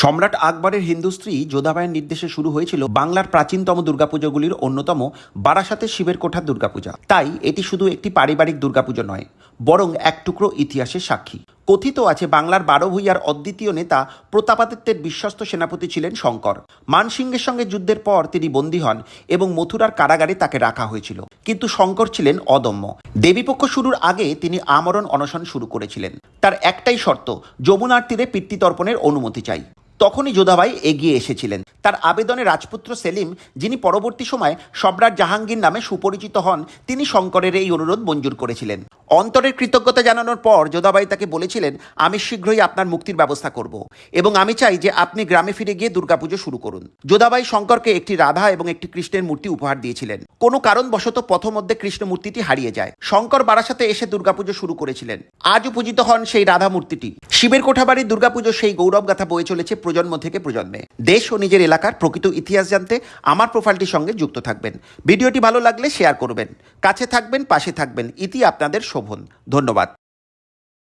সম্রাট আকবরের হিন্দু স্ত্রী যোধাবাইয়ের নির্দেশে শুরু হয়েছিল বাংলার প্রাচীনতম দুর্গাপুজোগুলির অন্যতম বারাসাতের শিবের কোঠার দুর্গাপূজা। তাই এটি শুধু একটি পারিবারিক দুর্গাপুজো নয়, বরং এক টুকরো ইতিহাসের সাক্ষী। কথিত আছে, বাংলার বারো ভূঁইয়ার অদ্বিতীয় নেতা প্রতাপাদিত্যের বিশ্বস্ত সেনাপতি ছিলেন শঙ্কর। মানসিংহের সঙ্গে যুদ্ধের পর তিনি বন্দী হন এবং মথুরার কারাগারে তাকে রাখা হয়েছিল। কিন্তু শঙ্কর ছিলেন অদম্য। দেবীপক্ষ শুরুর আগে তিনি আমরণ অনশন শুরু করেছিলেন। তার একটাই শর্ত, যমুনার তীরে পিতৃতর্পণের অনুমতি চাই। তখনই যোধাবাই এগিয়ে এসেছিলেন। তার আবেদনে রাজপুত্র সেলিম, যিনি পরবর্তী সময় সম্রাট জাহাঙ্গীর নামে সুপরিচিত হন, তিনি শঙ্করের এই অনুরোধ মঞ্জুর করেছিলেন। অন্তরের কৃতজ্ঞতা জানানোর পর যোধাবাই তাকে বলেছিলেন, আমি শীঘ্রই আপনার মুক্তির ব্যবস্থা করব এবং আমি চাই যে আপনি গ্রামে ফিরে গিয়ে দুর্গাপুজো শুরু করুন। যোধাবাই শঙ্করকে একটি রাধা এবং একটি কৃষ্ণের মূর্তি উপহার দিয়েছিলেন। কোনো কারণবশত পথমধ্যে কৃষ্ণ মূর্তিটি হারিয়ে যায়। শঙ্কর বারাসাতে এসে দুর্গাপুজো শুরু করেছিলেন। আজও পূজিত হন সেই রাধা মূর্তিটি। শিবের কোঠাবাড়ির দুর্গাপুজো, সেই গৌরব গাথা বয়ে চলেছে প্রজন্ম থেকে প্রজন্মে। দেশ ও নিজের এলাকার প্রকৃত ইতিহাস জানতে আমার প্রোফাইলটির সঙ্গে যুক্ত থাকবেন। ভিডিওটি ভালো লাগলে শেয়ার করবেন। কাছে থাকবেন, পাশে থাকবেন। ইতি আপনাদের শোভন। ধন্যবাদ।